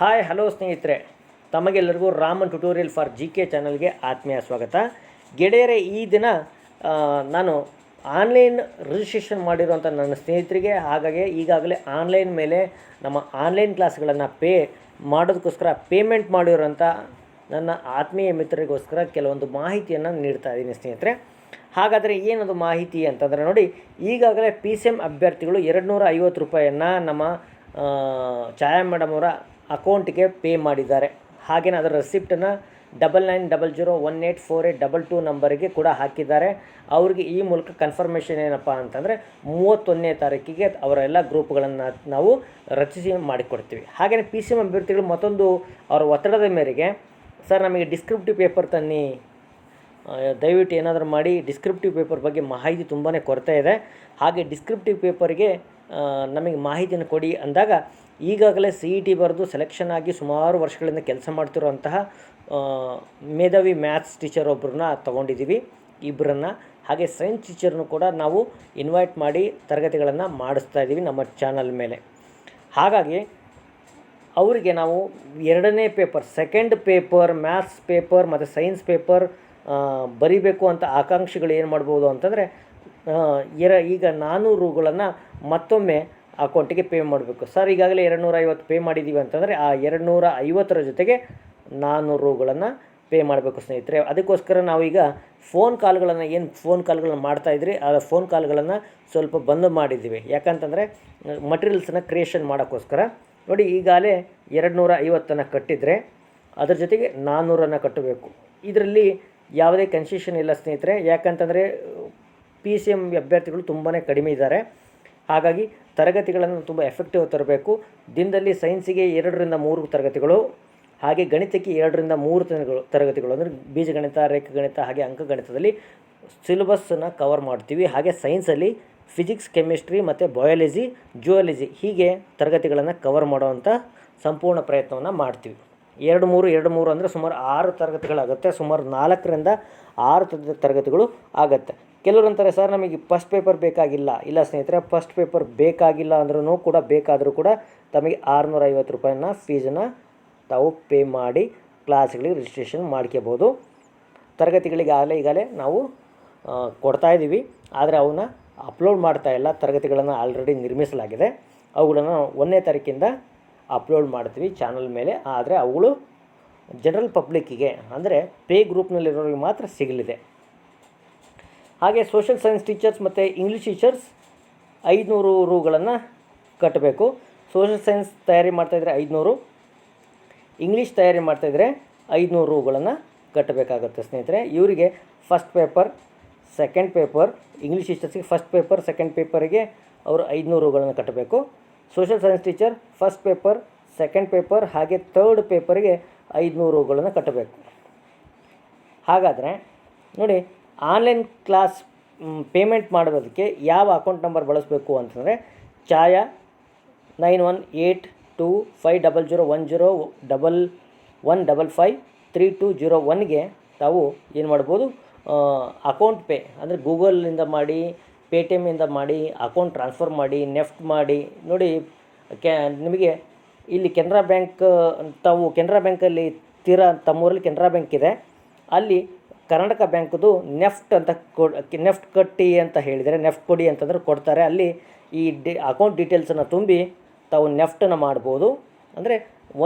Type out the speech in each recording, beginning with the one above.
Hi hello ಸ್ನೇಹಿತರೆ. ತಮಗೆಲ್ಲರಿಗೂ Raman tutorial for G K ಚಾನಲ್ಗೆ ಆತ್ಮೀಯ ಸ್ವಾಗತ. ಗೆಳೆಯರೆ, ಈ ದಿನ ನಾನು ಆನ್ಲೈನ್ ರಿಜಿಸ್ಟ್ರೇಷನ್ ಮಾಡಿರುವಂಥ ನನ್ನ ಸ್ನೇಹಿತರಿಗೆ, ಹಾಗಾಗಿ ಈಗಾಗಲೇ ಆನ್ಲೈನ್ ಮೇಲೆ ನಮ್ಮ ಆನ್ಲೈನ್ ಕ್ಲಾಸ್ಗಳನ್ನು ಪೇ ಮಾಡೋದಕ್ಕೋಸ್ಕರ ಪೇಮೆಂಟ್ ಮಾಡಿರೋಂಥ ನನ್ನ ಆತ್ಮೀಯ ಮಿತ್ರರಿಗೋಸ್ಕರ ಕೆಲವೊಂದು ಮಾಹಿತಿಯನ್ನು ನೀಡ್ತಾ ಇದ್ದೀನಿ ಸ್ನೇಹಿತರೆ. ಹಾಗಾದರೆ ಏನದು ಮಾಹಿತಿ ಅಂತಂದರೆ ನೋಡಿ, ಈಗಾಗಲೇ ಪಿ ಸಿ ಎಂ ಅಭ್ಯರ್ಥಿಗಳು ಎರಡು ನೂರ ಐವತ್ತು ರೂಪಾಯಿಯನ್ನು ನಮ್ಮ ಛಾಯಾ ಮೇಡಮ್ ಅವರ ಅಕೌಂಟಿಗೆ ಪೇ ಮಾಡಿದ್ದಾರೆ. ಹಾಗೆಯೇ ಅದರ ರೆಸಿಪ್ಟನ್ನು double nine double zero one eight four eight double two ನಂಬರಿಗೆ ಕೂಡ ಹಾಕಿದ್ದಾರೆ. ಅವ್ರಿಗೆ ಈ ಮೂಲಕ ಕನ್ಫರ್ಮೇಷನ್ ಏನಪ್ಪ ಅಂತಂದರೆ ಮೂವತ್ತೊಂದನೇ ತಾರೀಕಿಗೆ ಅವರೆಲ್ಲ ಗ್ರೂಪ್ಗಳನ್ನು ನಾವು ರಚಿಸಿ ಮಾಡಿಕೊಡ್ತೀವಿ. ಹಾಗೆಯೇ ಪಿ ಸಿ ಎಂ ಅಭ್ಯರ್ಥಿಗಳು ಮತ್ತೊಂದು ಅವರ ಒತ್ತಡದ ಮೇರೆಗೆ, ಸರ್, ನಮಗೆ ಡಿಸ್ಕ್ರಿಪ್ಟಿವ್ ಪೇಪರ್ ತನ್ನಿ. ದಯವಿಟ್ಟು ಏನಾದರೂ ಮಾಡಿ, ಡಿಸ್ಕ್ರಿಪ್ಟಿವ್ ಪೇಪರ್ ಬಗ್ಗೆ ಮಾಹಿತಿ ತುಂಬಾ ಕೊರತೆ ಇದೆ. ಹಾಗೆ ಡಿಸ್ಕ್ರಿಪ್ಟಿವ್ ಪೇಪರ್ಗೆ ನಮಗೆ ಮಾಹಿತಿಯನ್ನು ಕೊಡಿ ಅಂದಾಗ ಈಗಾಗಲೇ ಸಿ ಇ ಟಿ ಬರೆದು ಸೆಲೆಕ್ಷನ್ ಆಗಿ ಸುಮಾರು ವರ್ಷಗಳಿಂದ ಕೆಲಸ ಮಾಡ್ತಿರುವಂತಹ ಮೇಧಾವಿ ಮ್ಯಾಥ್ಸ್ ಟೀಚರ್ ಒಬ್ಬರನ್ನ ತೊಗೊಂಡಿದ್ದೀವಿ ಇಬ್ಬರನ್ನು ಹಾಗೆ ಸೈನ್ಸ್ ಟೀಚರ್ನು ಕೂಡ ನಾವು ಇನ್ವೈಟ್ ಮಾಡಿ ತರಗತಿಗಳನ್ನು ಮಾಡಿಸ್ತಾ ಇದ್ದೀವಿ ನಮ್ಮ ಚಾನಲ್ ಮೇಲೆ. ಹಾಗಾಗಿ ಅವರಿಗೆ ನಾವು ಎರಡನೇ paper second paper maths paper ಮತ್ತು ಸೈನ್ಸ್ ಪೇಪರ್ ಬರಿಬೇಕು ಅಂತ ಆಕಾಂಕ್ಷಿಗಳು ಏನು ಮಾಡ್ಬೋದು ಅಂತಂದರೆ ಎರ ಈಗ ನಾನೂರುಗಳನ್ನು ರೂಗಳನ್ನು ಮತ್ತೊಮ್ಮೆ ಅಕೌಂಟಿಗೆ ಪೇ ಮಾಡಬೇಕು. ಸರ್, ಈಗಾಗಲೇ ಎರಡು ನೂರ ಐವತ್ತು ಪೇ ಮಾಡಿದ್ದೀವಿ ಅಂತಂದರೆ ಆ ಎರಡು ನೂರ ಐವತ್ತರ ಜೊತೆಗೆ ನಾನ್ನೂರುಗಳನ್ನು ಪೇ ಮಾಡಬೇಕು ಸ್ನೇಹಿತರೆ. ಅದಕ್ಕೋಸ್ಕರ ನಾವೀಗ ಫೋನ್ ಕಾಲ್ಗಳನ್ನು, ಏನು ಫೋನ್ ಕಾಲ್ಗಳನ್ನು ಮಾಡ್ತಾಯಿದ್ರಿ ಆ ಫೋನ್ ಕಾಲ್ಗಳನ್ನು ಸ್ವಲ್ಪ ಬಂದ್ ಮಾಡಿದ್ದೀವಿ. ಯಾಕಂತಂದರೆ ಮಟೀರಿಯಲ್ಸನ್ನು ಕ್ರಿಯೇಷನ್ ಮಾಡೋಕ್ಕೋಸ್ಕರ. ನೋಡಿ, ಈಗಾಗಲೇ ಎರಡು ನೂರ ಐವತ್ತನ್ನು ಕಟ್ಟಿದರೆ ಅದ್ರ ಜೊತೆಗೆ ನಾನ್ನೂರನ್ನು ಕಟ್ಟಬೇಕು. ಇದರಲ್ಲಿ ಯಾವುದೇ ಕನ್ಸೆಷನ್ ಇಲ್ಲ ಸ್ನೇಹಿತರೆ. ಯಾಕಂತಂದರೆ ಪಿ ಸಿ ಎಂ ಅಭ್ಯರ್ಥಿಗಳು ತುಂಬಾ ಕಡಿಮೆ ಇದ್ದಾರೆ. ಹಾಗಾಗಿ ತರಗತಿಗಳನ್ನು ತುಂಬ ಎಫೆಕ್ಟಿವ್ ತರಬೇಕು. ದಿನದಲ್ಲಿ ಸೈನ್ಸಿಗೆ ಎರಡರಿಂದ ಮೂರು ತರಗತಿಗಳು, ಹಾಗೆ ಗಣಿತಕ್ಕೆ ಎರಡರಿಂದ ಮೂರು ತರಗತಿಗಳು ತರಗತಿಗಳು ಅಂದರೆ ಬೀಜಗಣಿತ, ರೇಖಾಗಣಿತ, ಹಾಗೆ ಅಂಕಗಣಿತದಲ್ಲಿ ಸಿಲೆಬಸ್ಸನ್ನು ಕವರ್ ಮಾಡ್ತೀವಿ. ಹಾಗೆ ಸೈನ್ಸಲ್ಲಿ ಫಿಸಿಕ್ಸ್ ಕೆಮಿಸ್ಟ್ರಿ ಮತ್ತು ಬಯಾಲಜಿ ಜುವಾಲಜಿ ಹೀಗೆ ತರಗತಿಗಳನ್ನು ಕವರ್ ಮಾಡುವಂಥ ಸಂಪೂರ್ಣ ಪ್ರಯತ್ನವನ್ನು ಮಾಡ್ತೀವಿ. ಎರಡು ಮೂರು ಎರಡು ಮೂರು ಅಂದರೆ ಸುಮಾರು ಆರು ತರಗತಿಗಳಾಗುತ್ತೆ. ಸುಮಾರು ನಾಲ್ಕರಿಂದ ಆರು ತರ- ತರಗತಿಗಳು ಆಗುತ್ತೆ. ಕೆಲವರು ಅಂತಾರೆ, ಸರ್, ನಮಗೆ ಫಸ್ಟ್ ಪೇಪರ್ ಬೇಕಾಗಿಲ್ಲ. ಇಲ್ಲ ಸ್ನೇಹಿತರೆ ಫಸ್ಟ್ ಪೇಪರ್ ಬೇಕಾಗಿಲ್ಲ ಅಂದ್ರೂ ಕೂಡ ಬೇಕಾದರೂ ಕೂಡ ತಮಗೆ ಆರುನೂರ ಐವತ್ತು ರೂಪಾಯಿನ ಫೀಸನ್ನು ತಾವು ಪೇ ಮಾಡಿ ಕ್ಲಾಸ್ಗಳಿಗೆ ರಿಜಿಸ್ಟ್ರೇಷನ್ ಮಾಡ್ಕೋಬೋದು ತರಗತಿಗಳಿಗೆ ಆಗಲೇ ಈಗಲೇ ನಾವು ಕೊಡ್ತಾ ಇದ್ದೀವಿ. ಆದರೆ ಅವನ್ನ ಅಪ್ಲೋಡ್ ಮಾಡ್ತಾ ಇಲ್ಲ. ತರಗತಿಗಳನ್ನು ಆಲ್ರೆಡಿ ನಿರ್ಮಿಸಲಾಗಿದೆ. ಅವುಗಳನ್ನು ಒಂದನೇ ತಾರೀಕಿಂದ ಅಪ್ಲೋಡ್ ಮಾಡ್ತೀವಿ ಚಾನಲ್ ಮೇಲೆ. ಆದರೆ ಅವುಗಳು ಜನರಲ್ ಪಬ್ಲಿಕ್ಕಿಗೆ ಅಂದರೆ ಪೇ ಗ್ರೂಪ್ನಲ್ಲಿರೋರಿಗೆ ಮಾತ್ರ ಸಿಗಲಿದೆ. ಹಾಗೆ ಸೋಷಲ್ ಸೈನ್ಸ್ ಟೀಚರ್ಸ್ ಮತ್ತು ಇಂಗ್ಲೀಷ್ ಟೀಚರ್ಸ್ ಐದುನೂರು ರೂಗಳನ್ನು ಕಟ್ಟಬೇಕು. ಸೋಷಲ್ ಸೈನ್ಸ್ ತಯಾರಿ ಮಾಡ್ತಾಯಿದ್ರೆ ಐದುನೂರು. ಇಂಗ್ಲೀಷ್ ತಯಾರಿ ಮಾಡ್ತಾಯಿದ್ರೆ ಐದುನೂರು ರೂಗಳನ್ನು ಕಟ್ಟಬೇಕಾಗುತ್ತೆ ಸ್ನೇಹಿತರೆ. ಇವರಿಗೆ first paper second paper English ಟೀಚರ್ಸ್ಗೆ first paper second ಪೇಪರಿಗೆ ಅವರು ಐದುನೂರು ರೂಗಳನ್ನು ಕಟ್ಟಬೇಕು. Social science teacher first paper second paper ಹಾಗೆ ತರ್ಡ್ ಪೇಪರ್ಗೆ ಐದುನೂರುಗಳನ್ನು ಕಟ್ಟಬೇಕು. ಹಾಗಾದರೆ ನೋಡಿ ಆನ್ಲೈನ್ ಕ್ಲಾಸ್ ಪೇಮೆಂಟ್ ಮಾಡೋದಕ್ಕೆ ಯಾವ ಅಕೌಂಟ್ ನಂಬರ್ ಬಳಸಬೇಕು ಅಂತಂದರೆ Chhaya nine one eight two five double zero one zero double one double five three two zero ಒನ್ಗೆ ತಾವು ಏನು ಮಾಡ್ಬೋದು ಅಕೌಂಟ್ ಪೇ ಅಂದರೆ ಗೂಗಲಿಂದ ಮಾಡಿ ಪೇ ಟಿ ಮಾಡಿ ಅಕೌಂಟ್ ಟ್ರಾನ್ಸ್ಫರ್ ಮಾಡಿ ನೆಫ್ಟ್ ಮಾಡಿ, ನೋಡಿ ಕ್ಯಾ ನಿಮಗೆ ಇಲ್ಲಿ ಕೆನರಾ ಬ್ಯಾಂಕ್, ತಾವು ಕೆನರಾ ಬ್ಯಾಂಕಲ್ಲಿ ತೀರಾ ತಮ್ಮೂರಲ್ಲಿ ಕೆನರಾ ಬ್ಯಾಂಕ್ ಇದೆ. ಅಲ್ಲಿ ಕರ್ನಾಟಕ ಬ್ಯಾಂಕ್ದು ನೆಫ್ಟ್ ಅಂತ ಕೊ ನೆಫ್ಟ್ ಕಟ್ಟಿ ಅಂತ ಹೇಳಿದರೆ ನೆಫ್ಟ್ ಕೊಡಿ ಅಂತಂದ್ರೆ ಕೊಡ್ತಾರೆ. ಅಲ್ಲಿ ಈ ಡಿ ಅಕೌಂಟ್ ಡೀಟೇಲ್ಸನ್ನು ತುಂಬಿ ತಾವು ನೆಫ್ಟನ್ನು ಮಾಡ್ಬೋದು. ಅಂದರೆ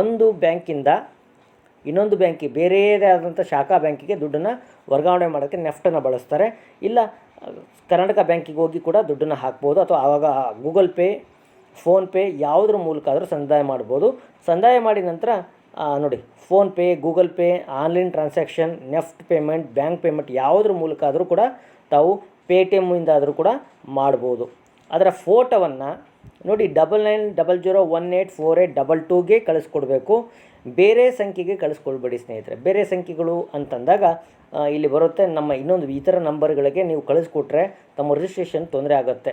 ಒಂದು ಬ್ಯಾಂಕಿಂದ ಇನ್ನೊಂದು ಬ್ಯಾಂಕಿಗೆ ಬೇರೆಯದೇ ಆದಂಥ ಶಾಖಾ ಬ್ಯಾಂಕಿಗೆ ದುಡ್ಡನ್ನು ವರ್ಗಾವಣೆ ಮಾಡೋಕ್ಕೆ ನೆಫ್ಟನ್ನು ಬಳಸ್ತಾರೆ. ಇಲ್ಲ, ಕರ್ನಾಟಕ ಬ್ಯಾಂಕಿಗೆ ಹೋಗಿ ಕೂಡ ದುಡ್ಡನ್ನು ಹಾಕ್ಬೋದು. ಅಥವಾ ಆವಾಗ ಗೂಗಲ್ ಪೇ ಫೋನ್ಪೇ ಯಾವುದ್ರ ಮೂಲಕ ಆದರೂ ಸಂದಾಯ ಮಾಡ್ಬೋದು. ಸಂದಾಯ ಮಾಡಿದ ನಂತರ ನೋಡಿ PhonePe Google pay, online transaction, NEFT payment, bank payment ಯಾವುದ್ರ ಮೂಲಕ ಆದರೂ ಕೂಡ ತಾವು ಪೇ ಟಿ ಎಮ್ಮಿಂದ ಆದರೂ ಕೂಡ ಮಾಡ್ಬೋದು. ಅದರ ಫೋಟೋವನ್ನು ನೋಡಿ double nine double zero one eight four eight double ಟೂಗೆ ಕಳಿಸ್ಕೊಡ್ಬೇಕು. ಬೇರೆ ಸಂಖ್ಯೆಗೆ ಕಳಿಸ್ಕೊಳ್ಬೇಡಿ ಸ್ನೇಹಿತರೆ. ಬೇರೆ ಸಂಖ್ಯೆಗಳು ಅಂತಂದಾಗ ಇಲ್ಲಿ ಬರುತ್ತೆ ನಮ್ಮ ಇನ್ನೊಂದು ಇತರ ನಂಬರ್ಗಳಿಗೆ ನೀವು ಕಳಿಸ್ಕೊಟ್ರೆ ತಮ್ಮ ರಿಜಿಸ್ಟ್ರೇಷನ್ ತೊಂದರೆ ಆಗುತ್ತೆ.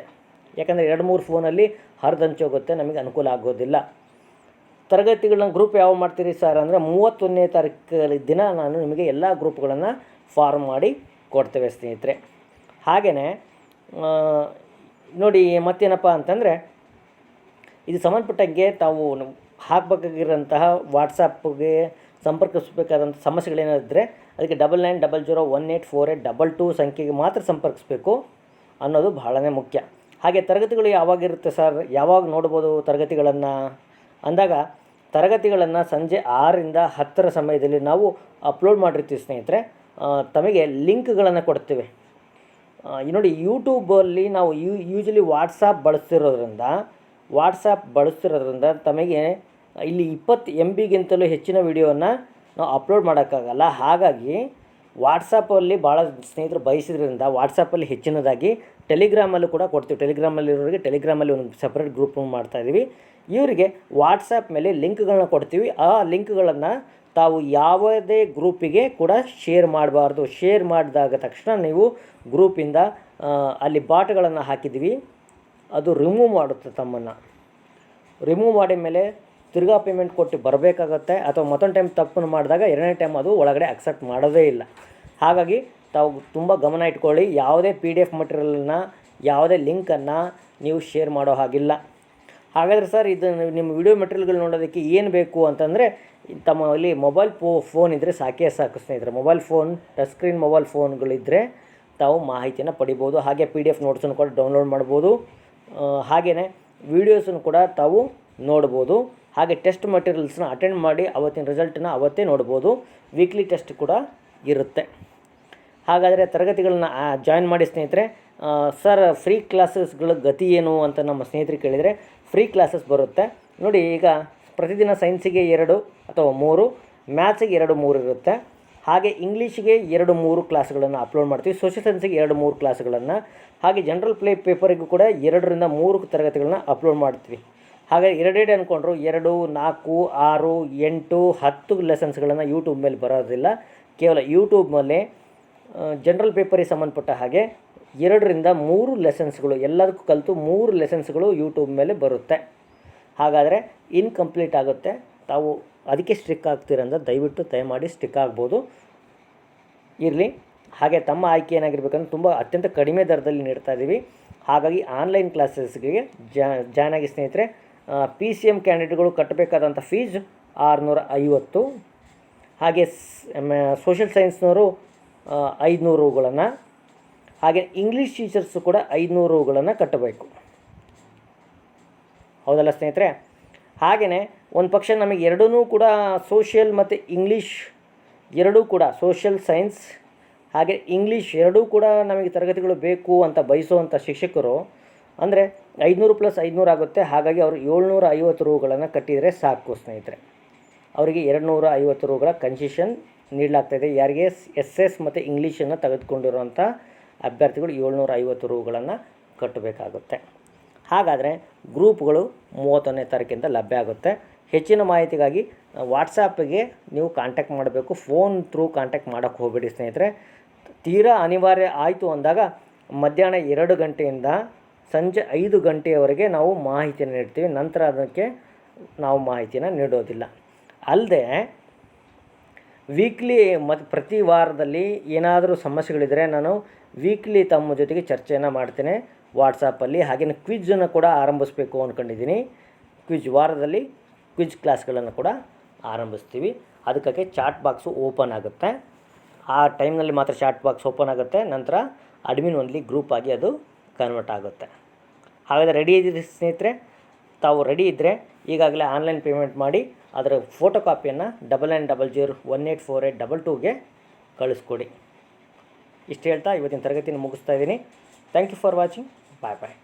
ಯಾಕಂದರೆ ಎರಡು ಮೂರು ಫೋನಲ್ಲಿ ಹರಿದಂಚೋಗುತ್ತೆ ನಮಗೆ ಅನುಕೂಲ ಆಗೋದಿಲ್ಲ. ತರಗತಿಗಳನ್ನ ಗ್ರೂಪ್ ಯಾವ ಮಾಡ್ತೀರಿ ಸರ್ ಅಂದರೆ ಮೂವತ್ತೊಂದನೇ ತಾರೀಕು ದಿನ ನಾನು ನಿಮಗೆ ಎಲ್ಲ ಗ್ರೂಪ್ಗಳನ್ನು ಫಾರ್ಮ್ ಮಾಡಿ ಕೊಡ್ತೇವೆ ಸ್ನೇಹಿತರೆ. ಹಾಗೆಯೇ ನೋಡಿ ಮತ್ತೇನಪ್ಪ ಅಂತಂದರೆ ಇದು ಸಂಬಂಧಪಟ್ಟಂಗೆ ತಾವು ಹಾಕಬೇಕಾಗಿರೋಂತಹ ವಾಟ್ಸಪ್ಗೆ ಸಂಪರ್ಕಿಸಬೇಕಾದಂಥ ಸಮಸ್ಯೆಗಳೇನಾದಿದ್ದರೆ ಅದಕ್ಕೆ double nine double zero one eight four eight double two ಸಂಖ್ಯೆಗೆ ಮಾತ್ರ ಸಂಪರ್ಕಿಸಬೇಕು ಅನ್ನೋದು ಬಹಳನೇ ಮುಖ್ಯ. ಹಾಗೆ ತರಗತಿಗಳು ಯಾವಾಗಿರುತ್ತೆ ಸರ್? ಯಾವಾಗ ನೋಡ್ಬೋದು ತರಗತಿಗಳನ್ನು? ಅಂದಾಗ ತರಗತಿಗಳನ್ನು ಸಂಜೆ ಆರರಿಂದ ಹತ್ತರ ಸಮಯದಲ್ಲಿ ನಾವು ಅಪ್ಲೋಡ್ ಮಾಡಿರ್ತೀವಿ ಸ್ನೇಹಿತರೆ. ತಮಗೆ ಲಿಂಕ್ಗಳನ್ನು ಕೊಡ್ತೀವಿ. ನೋಡಿ ಯೂಟ್ಯೂಬಲ್ಲಿ ನಾವು ಯೂ ಯೂಶಲಿ ವಾಟ್ಸಾಪ್ ಬಳಸ್ತಿರೋದ್ರಿಂದ ವಾಟ್ಸಾಪ್ ಬಳಸ್ತಿರೋದ್ರಿಂದ ತಮಗೆ ಇಲ್ಲಿ ಇಪ್ಪತ್ತು ಎಂ ಬಿಗಿಂತಲೂ ಹೆಚ್ಚಿನ ವಿಡಿಯೋವನ್ನು ನಾವು ಅಪ್ಲೋಡ್ ಮಾಡೋಕ್ಕಾಗಲ್ಲ. ಹಾಗಾಗಿ ವಾಟ್ಸಪ್ಪಲ್ಲಿ ಭಾಳ ಸ್ನೇಹಿತರು ಬಯಸಿದ್ರಿಂದ ವಾಟ್ಸಪ್ಪಲ್ಲಿ ಹೆಚ್ಚಿನದಾಗಿ ಟೆಲಿಗ್ರಾಮಲ್ಲೂ ಕೂಡ ಕೊಡ್ತೀವಿ. ಟೆಲಿಗ್ರಾಮಲ್ಲಿರೋರಿಗೆ ಟೆಲಿಗ್ರಾಮಲ್ಲಿ ಒಂದು ಸಪ್ರೇಟ್ ಗ್ರೂಪ್ ಮಾಡ್ತಾಯಿದ್ದೀವಿ ಇವರಿಗೆ ವಾಟ್ಸಪ್ ಮೇಲೆ ಲಿಂಕ್ಗಳನ್ನ ಕೊಡ್ತೀವಿ. ಆ ಲಿಂಕ್ಗಳನ್ನು ತಾವು ಯಾವುದೇ ಗ್ರೂಪಿಗೆ ಕೂಡ ಶೇರ್ ಮಾಡಬಾರ್ದು. ಶೇರ್ ಮಾಡಿದಾಗ ತಕ್ಷಣ ನೀವು ಗ್ರೂಪಿಂದ ಅಲ್ಲಿ ಬಾಟ್ಗಳನ್ನು ಹಾಕಿದ್ವಿ ಅದು ರಿಮೂವ್ ಮಾಡುತ್ತೆ ತಮ್ಮನ್ನು. ರಿಮೂವ್ ಮಾಡಿದ ಮೇಲೆ ತಿರ್ಗಾ ಪೇಮೆಂಟ್ ಕೊಟ್ಟು ಬರಬೇಕಾಗತ್ತೆ ಅಥವಾ ಮತ್ತೊಂದು ಟೈಮ್ ತಪ್ಪನ್ನು ಮಾಡಿದಾಗ ಎರಡನೇ ಟೈಮ್ ಅದು ಒಳಗಡೆ ಅಕ್ಸೆಪ್ಟ್ ಮಾಡೋದೇ ಇಲ್ಲ. ಹಾಗಾಗಿ ತಾವು ತುಂಬ ಗಮನ ಇಟ್ಕೊಳ್ಳಿ, ಯಾವುದೇ ಪಿ ಡಿ ಎಫ್ ಮಟೀರಿಯಲನ್ನು ಯಾವುದೇ ಲಿಂಕನ್ನು ನೀವು ಶೇರ್ ಮಾಡೋ ಹಾಗಿಲ್ಲ. ಹಾಗಾದರೆ ಸರ್ ಇದು ನಿಮ್ಮ ವಿಡಿಯೋ ಮೆಟೀರಿಯಲ್ಗಳು ನೋಡೋದಕ್ಕೆ ಏನು ಬೇಕು ಅಂತಂದರೆ ತಮ್ಮಲ್ಲಿ ಮೊಬೈಲ್ ಪೋ ಫೋನ್ ಇದ್ದರೆ ಸಾಕೇ ಸಾಕು ಸ್ನೇಹಿತರೆ. Mobile phone touch screen mobile ಫೋನ್ಗಳಿದ್ದರೆ ತಾವು ಮಾಹಿತಿಯನ್ನು ಪಡಿಬೋದು. ಹಾಗೆ ಪಿ ಡಿ ಎಫ್ ನೋಟ್ಸನ್ನು ಕೂಡ ಡೌನ್ಲೋಡ್ ಮಾಡ್ಬೋದು. ಹಾಗೆಯೇ ವೀಡಿಯೋಸನ್ನು ಕೂಡ ತಾವು ನೋಡ್ಬೋದು. ಹಾಗೆ ಟೆಸ್ಟ್ ಮಟೀರಿಯಲ್ಸ್ನ ಅಟೆಂಡ್ ಮಾಡಿ ಅವತ್ತಿನ ರಿಸಲ್ಟನ್ನ ಅವತ್ತೇ ನೋಡ್ಬೋದು. ವೀಕ್ಲಿ ಟೆಸ್ಟ್ ಕೂಡ ಇರುತ್ತೆ. ಹಾಗಾದರೆ ತರಗತಿಗಳನ್ನ ಜಾಯಿನ್ ಮಾಡಿ ಸ್ನೇಹಿತರೆ ಸರ್ ಫ್ರೀ ಕ್ಲಾಸಸ್ಗಳ ಗತಿ ಏನು ಅಂತ ನಮ್ಮ ಸ್ನೇಹಿತರು ಕೇಳಿದರೆ ಫ್ರೀ ಕ್ಲಾಸಸ್ ಬರುತ್ತೆ. ನೋಡಿ, ಈಗ ಪ್ರತಿದಿನ ಸೈನ್ಸಿಗೆ ಎರಡು ಅಥವಾ ಮೂರು ಮ್ಯಾಥ್ಸಿಗೆ ಎರಡು ಮೂರು ಇರುತ್ತೆ. ಹಾಗೆ ಇಂಗ್ಲೀಷಿಗೆ ಎರಡು ಮೂರು ಕ್ಲಾಸ್ಗಳನ್ನು ಅಪ್ಲೋಡ್ ಮಾಡ್ತೀವಿ. ಸೋಷಿಯಲ್ ಸೈನ್ಸಿಗೆ ಎರಡು ಮೂರು ಕ್ಲಾಸ್ಗಳನ್ನು. ಹಾಗೆ ಜನರಲ್ ಪ್ಲೇ ಪೇಪರಿಗೂ ಕೂಡ ಎರಡರಿಂದ ಮೂರು ತರಗತಿಗಳನ್ನ ಅಪ್ಲೋಡ್ ಮಾಡ್ತೀವಿ. ಹಾಗೆ ಎರಡೆರಡು ಅಂದ್ಕೊಂಡ್ರು ಎರಡು, ನಾಲ್ಕು, ಆರು, ಎಂಟು, ಹತ್ತು ಲೆಸನ್ಸ್ಗಳನ್ನು ಯೂಟ್ಯೂಬ್ ಮೇಲೆ ಬರೋದಿಲ್ಲ. ಕೇವಲ ಯೂಟ್ಯೂಬ್ ಮೇಲೆ ಜನರಲ್ ಪೇಪರಿಗೆ ಸಂಬಂಧಪಟ್ಟ ಹಾಗೆ ಎರಡರಿಂದ ಮೂರು ಲೆಸನ್ಸ್ಗಳು ಎಲ್ಲದಕ್ಕೂ ಕಲಿತು ಮೂರು ಲೆಸನ್ಸ್ಗಳು ಯೂಟ್ಯೂಬ್ ಮೇಲೆ ಬರುತ್ತೆ. ಹಾಗಾದರೆ ಇನ್ಕಂಪ್ಲೀಟ್ ಆಗುತ್ತೆ. ತಾವು ಅದಕ್ಕೆ ಸ್ಟ್ರಿಕ್ ಆಗ್ತೀರಂದ್ರೆ ದಯವಿಟ್ಟು ದಯಮಾಡಿ ಸ್ಟಿಕ್ ಆಗ್ಬೋದು. ಇರಲಿ. ಹಾಗೆ ತಮ್ಮ ಆಯ್ಕೆ ಏನಾಗಿರ್ಬೇಕಂದ್ರೆ ತುಂಬ ಅತ್ಯಂತ ಕಡಿಮೆ ದರದಲ್ಲಿ ನೀಡ್ತಾ ಇದ್ದೀವಿ ಹಾಗಾಗಿ ಆನ್ಲೈನ್ ಕ್ಲಾಸಸ್ಗೆ ಜಾಯ್ನ್ ಆಗಿ ಸ್ನೇಹಿತರೆ ಪಿ ಸಿ ಎಂ ಕ್ಯಾಂಡಿಡೇಟ್ಗಳು ಕಟ್ಟಬೇಕಾದಂಥ ಫೀಸ್ ಆರುನೂರ ಐವತ್ತು ಹಾಗೆ ಸೋಷಿಯಲ್ ಸೈನ್ಸ್ನವರು ಐದುನೂರುಗಳನ್ನು. ಹಾಗೆ ಇಂಗ್ಲೀಷ್ ಟೀಚರ್ಸು ಕೂಡ ಐದುನೂರುಗಳನ್ನು ಕಟ್ಟಬೇಕು. ಹೌದಲ್ಲ ಸ್ನೇಹಿತರೆ? ಹಾಗೆಯೇ ಒಂದು ಪಕ್ಷ ನಮಗೆ ಎರಡೂ ಕೂಡ ಸೋಷಿಯಲ್ ಮತ್ತು ಇಂಗ್ಲೀಷ್ ಎರಡೂ ಕೂಡ ಸೋಷಿಯಲ್ ಸೈನ್ಸ್ ಹಾಗೆ ಇಂಗ್ಲೀಷ್ ಎರಡೂ ಕೂಡ ನಮಗೆ ತರಗತಿಗಳು ಬೇಕು ಅಂತ ಬಯಸುವಂಥ ಶಿಕ್ಷಕರು, ಅಂದರೆ ಐದುನೂರು ಪ್ಲಸ್ ಐದುನೂರು ಆಗುತ್ತೆ. ಹಾಗಾಗಿ ಅವರು ಏಳ್ನೂರ ಐವತ್ತು ರೂಗಳನ್ನು ಕಟ್ಟಿದರೆ ಸಾಕು ಸ್ನೇಹಿತರೆ. ಅವರಿಗೆ ಎರಡು ನೂರ ಐವತ್ತು ರೂಗಳ ಕನ್ಸೆಷನ್ ನೀಡಲಾಗ್ತಾಯಿದೆ ಯಾರಿಗೆ ಎಸ್ ಎಸ್ ಮತ್ತು ಇಂಗ್ಲೀಷನ್ನು ತೆಗೆದುಕೊಂಡಿರುವಂಥ ಅಭ್ಯರ್ಥಿಗಳು ಏಳ್ನೂರ ಐವತ್ತು ರೂಗಳನ್ನು ಕಟ್ಟಬೇಕಾಗುತ್ತೆ. ಹಾಗಾದರೆ ಗ್ರೂಪ್ಗಳು ಮೂವತ್ತೊಂದನೇ ತಾರೀಕಿಂದ ಲಭ್ಯ ಆಗುತ್ತೆ. ಹೆಚ್ಚಿನ ಮಾಹಿತಿಗಾಗಿ ವಾಟ್ಸಾಪ್ಗೆ ನೀವು ಕಾಂಟ್ಯಾಕ್ಟ್ ಮಾಡಬೇಕು. ಫೋನ್ ಥ್ರೂ ಕಾಂಟ್ಯಾಕ್ಟ್ ಮಾಡೋಕ್ಕೆ ಹೋಗಬೇಡಿ ಸ್ನೇಹಿತರೆ. ತೀರಾ ಅನಿವಾರ್ಯ ಆಯಿತು ಅಂದಾಗ ಮಧ್ಯಾಹ್ನ ಎರಡು ಗಂಟೆಯಿಂದ ಸಂಜೆ ಐದು ಗಂಟೆಯವರೆಗೆ ನಾವು ಮಾಹಿತಿಯನ್ನು ನೀಡ್ತೀವಿ. ನಂತರ ಅದಕ್ಕೆ ನಾವು ಮಾಹಿತಿಯನ್ನು ನೀಡೋದಿಲ್ಲ. ಅಲ್ಲದೆ ವೀಕ್ಲಿ ಮತ್ತು ಪ್ರತಿ ವಾರದಲ್ಲಿ ಏನಾದರೂ ಸಮಸ್ಯೆಗಳಿದ್ದರೆ ನಾನು ವೀಕ್ಲಿ ತಮ್ಮ ಜೊತೆಗೆ ಚರ್ಚೆಯನ್ನು ಮಾಡ್ತೇನೆ. ವಾಟ್ಸಾಪಲ್ಲಿ ಹಾಗೆಯೇ ಕ್ವಿಜ್ಜನ್ನು ಕೂಡ ಆರಂಭಿಸಬೇಕು ಅಂದ್ಕೊಂಡಿದ್ದೀನಿ ಕ್ವಿಜ್ ವಾರದಲ್ಲಿ ಕ್ವಿಜ್ ಕ್ಲಾಸ್ಗಳನ್ನು ಕೂಡ ಆರಂಭಿಸ್ತೀವಿ. ಅದಕ್ಕಾಗಿ ಚಾಟ್ ಬಾಕ್ಸು ಓಪನ್ ಆಗುತ್ತೆ. ಆ ಟೈಮ್ನಲ್ಲಿ ಮಾತ್ರ ಚಾಟ್ ಬಾಕ್ಸ್ ಓಪನ್ ಆಗುತ್ತೆ. ನಂತರ ಅಡ್ಮಿನ್ ಒನ್ಲಿ ಗ್ರೂಪ್ ಆಗಿ ಅದು ಕನ್ವರ್ಟ್ ಆಗುತ್ತೆ. ಹಾಗಾದರೆ ರೆಡಿ ಇದ್ದೀರಿ ಸ್ನೇಹಿತರೆ? ತಾವು ರೆಡಿ ಇದ್ದರೆ ಈಗಾಗಲೇ ಆನ್ಲೈನ್ ಪೇಮೆಂಟ್ ಮಾಡಿ ಅದರ ಫೋಟೋ ಕಾಪಿಯನ್ನು double nine double zero one eight four eight double ಟೂಗೆ ಕಳಿಸ್ಕೊಡಿ. ಇಷ್ಟು ಹೇಳ್ತಾ ಇವತ್ತಿನ ತರಗತಿನ ಮುಗಿಸ್ತಾ ಇದ್ದೀನಿ. Thank you for watching bye bye